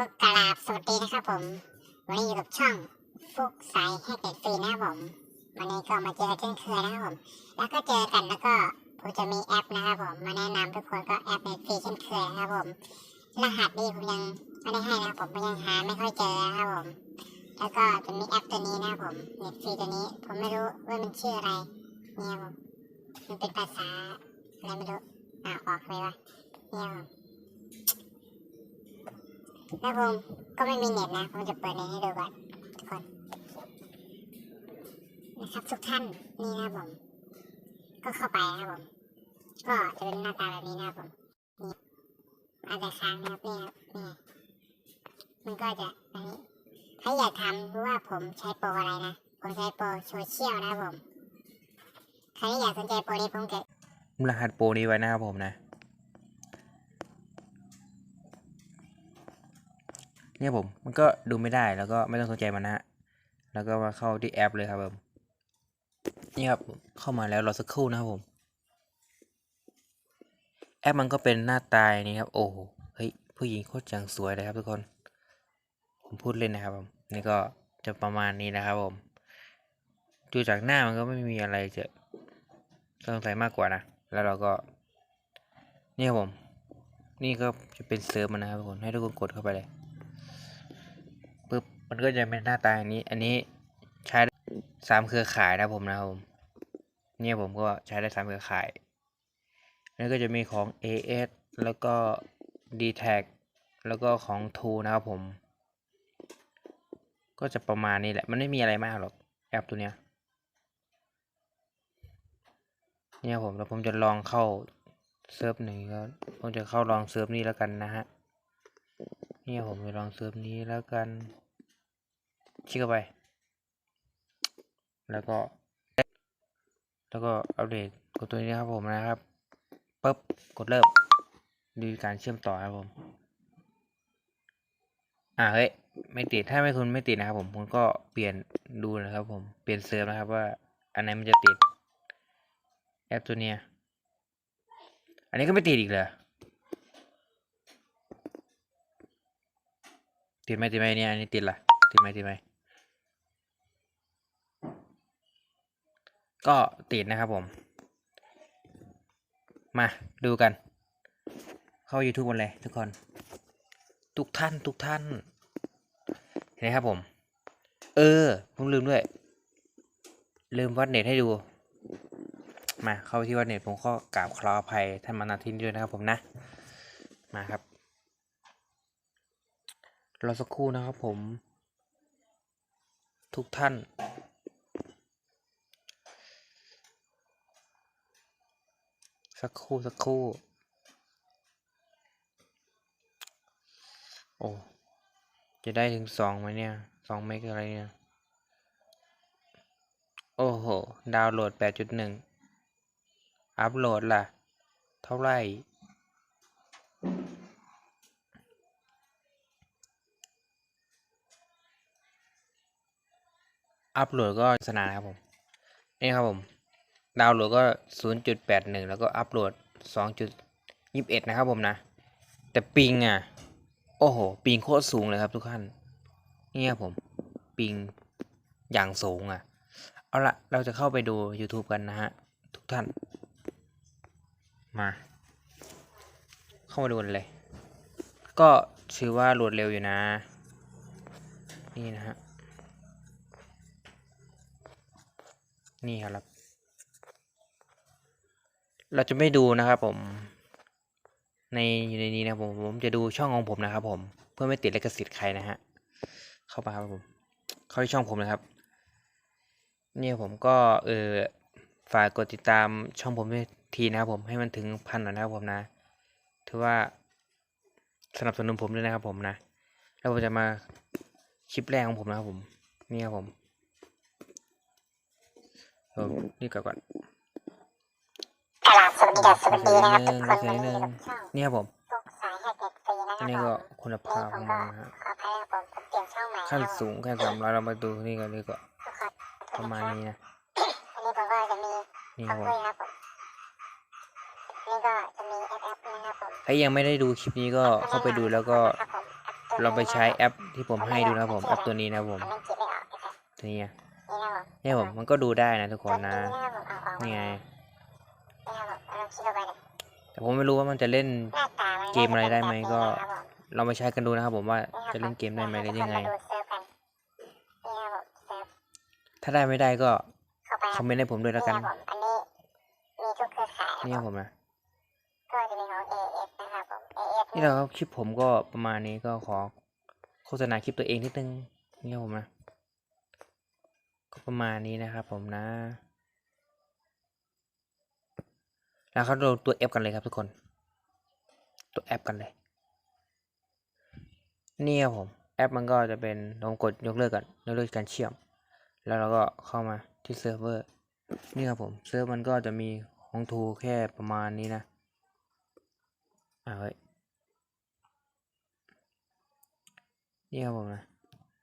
ก็กราบสวัสดีนะครับผม วันนี้อยู่กับช่องฟุกสายให้เด็ดฟรีนะครับผม วันนี้ก็มาเจอเช่นเคยนะครับผม แล้วก็เจอกันแล้วก็ผมจะมีแอปนะครับผม มาแนะนำทุกคนก็แอปเน็ตฟรีเช่นเคยนะครับผม รหัสนี้ผมยังไม่ได้ให้นะครับผมยังหาไม่ค่อยเจอนะครับผม แล้วก็จะมีแอปตัวนี้นะครับผมเน็ตฟรีตัวนี้ ผมไม่รู้ว่ามันชื่ออะไรเนี่ยผมมันเป็นภาษาอะไรไม่รู้อ่าออกไหมวะเนี่ยผม แล้วผมก็ไม่มีเน็ตนะ ผมจะเปิดเน็ตให้ดูก่อนทุกคนนะครับทุกท่านนี่นะผม ก็เข้าไปนะผม ก็จะเป็นหน้าตาแบบนี้นะผมนี่อาจจะค้างนะครับนี่ครับนี่มันก็จะอันนี้ถ้าอยากทำรู้ว่าผมใช้โปรอะไรนะ ผมใช้โปรโซเชียลนะผม ใครที่อยากสนใจโปรนี้ผมจะรหัสโปรนี้ไว้นะครับผมนะ เนี่ยผมมันก็ดูไม่ได้แล้วก็ไม่ต้องสนใจมันนะฮะแล้วก็มาเข้าที่แอปเลยครับผมนี่ครับเข้ามาแล้วรอสักครู่นะครับผม แอปมันก็เป็นหน้าตายนี่ครับโอ้โหเฮ้ยผู้หญิงโคตรจังสวยเลยครับทุกคน ผมพูดเล่นนะครับผมนี่ก็จะประมาณนี้นะครับผมดูจากหน้ามันก็ไม่มีอะไรจะสงสัยมากกว่านะแล้วเราก็นี่ครับผม นี่ก็จะเป็นเซิร์ฟมันนะครับทุกคนให้ทุกคนกดเข้าไปเลย มันก็จะเป็นหน้าตาอย่างนี้ อันนี้ใช้ได้สามเครือข่ายนะผมนะครับผมเนี่ยผมก็ใช้ได้สามเครือข่ายแล้วก็จะมีของ AS แล้วก็ d t a g แล้วก็ของ t o นะครับผม ก็จะประมาณนี้แหละ มันไม่มีอะไรมากหรอกแอปตัวเนี้ย เนี่ยผมแล้วผมจะลองเข้าเซิร์ฟหนึ่งก็ผมจะเข้าลองเซิร์ฟนี้แล้วกันนะฮะ เนี่ยผมจะลองเซิร์ฟนี้แล้วกัน คลิกเข้าไป แล้วก็ แล้วก็อัปเดตกดตัวนี้ครับผมนะครับปุ๊บกดเริ่มดูการเชื่อมต่อครับผม อ่าเฮ้ยไม่ติดถ้าไม่คุณไม่ติดนะครับผมคุณก็เปลี่ยนดูนะครับผมเปลี่ยนเซิร์ฟนะครับว่า อันไหนมันจะติดแอปตัวเนี้ยอันนี้ก็ไม่ติดอีกเลยติดไหมติดไหมเนี่ยอันนี้ติดละติดไหมติดไหม ก็ติดนะครับผม มาดูกัน เข้า YouTube หมดเลยทุกคน ทุกท่านทุกท่าน เห็นไหมครับผม เออ ผมลืมด้วย ลืมวัดเน็ตให้ดู มาเข้าไปที่วัดเน็ตผมก็กราบขออภัยท่านมานาทินด้วยนะครับผมนะ มาครับรอสักครู่นะครับผม ทุกท่าน สักครู่สักครู่ โอ้ จะได้ถึงสองไหมเนี่ยสองเมกอะไรเนี่ย โอ้โห ดาวน์โหลดแปดจุดหนึ่งอัพโหลดล่ะ เท่าไหร่อัพโหลดก็สนานะครับผม นี่ครับผม ดาวน์โหลดก็ 0.81 แล้วก็อัพโหลด 2.21 นะครับผมนะ แต่ปิงอะ โอ้โห ปิงโคตรสูงเลยครับทุกท่านนี่ครับผม ปิงอย่างสูงอะ เอาละเราจะเข้าไปดู YouTube กันนะฮะ ทุกท่าน มา เข้ามาดูกันเลย ก็ถือว่าโหลดเร็วอยู่นะ นี่นะฮะ นี่ครับ เราจะไม่ดูนะครับผม ในอยู่ในนี้นะผมผมจะดูช่องของผมนะครับผมเพื่อไม่ติดลิขสิทธิ์ใครนะฮะเข้ามาครับผมเข้าที่ช่องผมนะครับเนี่ยผมก็เออฝากกดติดตามช่องผมด้วยทีนะครับผมให้มันถึงพันหน่อยนะครับผมนะถือว่าสนับสนุนผมด้วยนะครับผมนะ แล้วผมจะมาคลิปแรกของผมนะครับผม นี่ครับผมเออนี่ก่อนก่อนก ราบสวัสดีครับสวัสดีนะครับทุกคนเดี๋ยวนิดนึงวันนี้อยู่กับช่องนี่ครับผมฟุกสายให้เด็ดฟรีนะคอัรันบนี้ผก็มคุณภาพของนี่ผมก็มันนะฮะขออภัยครับผมผมเปลี่ยนช่องใหม่ขั้นนะครับสูงขั้นสามร้อยเรามาดูนี่กันดีกว่าทุกคนประมาณนี้นะอันนี้ผมก็จะมีนี่ขคอรังบผมด้วยครับผมนี่ก็จะมีแอปแอปนะครับผมถ้ายังไม่ได้ดูคลิปนี้ก็เข้าไปดูแล้วก็ครับผมลองไปใช้แอปที่ผมให้ดูนะครับผมแอปตัวนี้นะครับผมทำเป็นคิดไม่ออกนะครับตัวนี้อะนี่นะครับผมเนี่ยผมมันก็ดูได้นะทุกคนนะตัวนะครับผมเอาออกมานี่ไง แต่ผมไม่รู้ว่ามันจะเล่นหน้าตามันเกมอะไรได้ไหมก็นะครับผมลองไปใช้กันดูนะครับผมว่าจะเล่นเกมได้ไหมหรือยังไงมาดูเซิร์ฟกันนี่ครับผมเซิร์ฟถ้าได้ไม่ได้ก็เข้าไปคอมเมนต์ให้ผมด้วยแล้วกันนี่ครับผมอันนี้มีทุกเครือข่ายนี่นะคครัรับบผมนะก็จะเป็นของ AS นะครับผม AS นี่แหละครับคลิปผมก็ประมาณนี้ก็ขอโฆษณาคลิปตัวเองนิดนึงนี่ครับผมนะก็ประมาณนี้นะครับผมนะ แล้วเขาดูตัวแอปกันเลยครับทุกคน ตัวแอปกันเลยนี่ครับผมแอปมันก็จะเป็นลองกดยกเลิกก่อนยกเลิกการเชื่อม แล้วเราก็เข้ามาที่เซิร์ฟเวอร์นี่ครับผมเซิร์ฟมันก็จะมีของทูแค่ประมาณนี้นะอ่าเฮ้ยนี่ครับผมนะ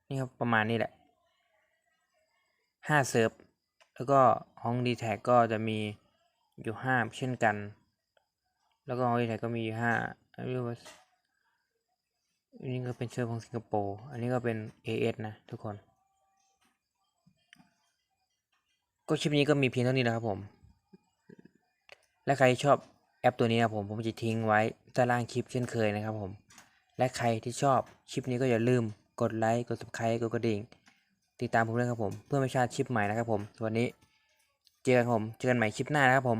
นี่ครับประมาณนี้แหละห้าเซิร์ฟแล้วก็ห้องดีแท็กก็จะมี อยู่ห้าเช่นกัน แล้วก็ห้องดีแท็กก็มีอยู่ห้าอันนี้ว่าอันนี้ก็เป็นเซิร์ฟของสิงคโปร์ อันนี้ก็เป็น AS นะทุกคน ก็คลิปนี้ก็มีเพียงเท่านี้นะครับผม และใครชอบแอปตัวนี้นะผม ผมจะทิ้งไว้ใต้ล่างคลิปเช่นเคยนะครับผม และใครที่ชอบคลิปนี้ก็อย่าลืมกดไลค์ กด subscribe กดกระดิ่ง ติดตามผมด้วยครับผม เพื่อไม่พลาดคลิปใหม่นะครับผม วันนี้ เจอกันครับผม เจอกันใหม่คลิปหน้านะครับผม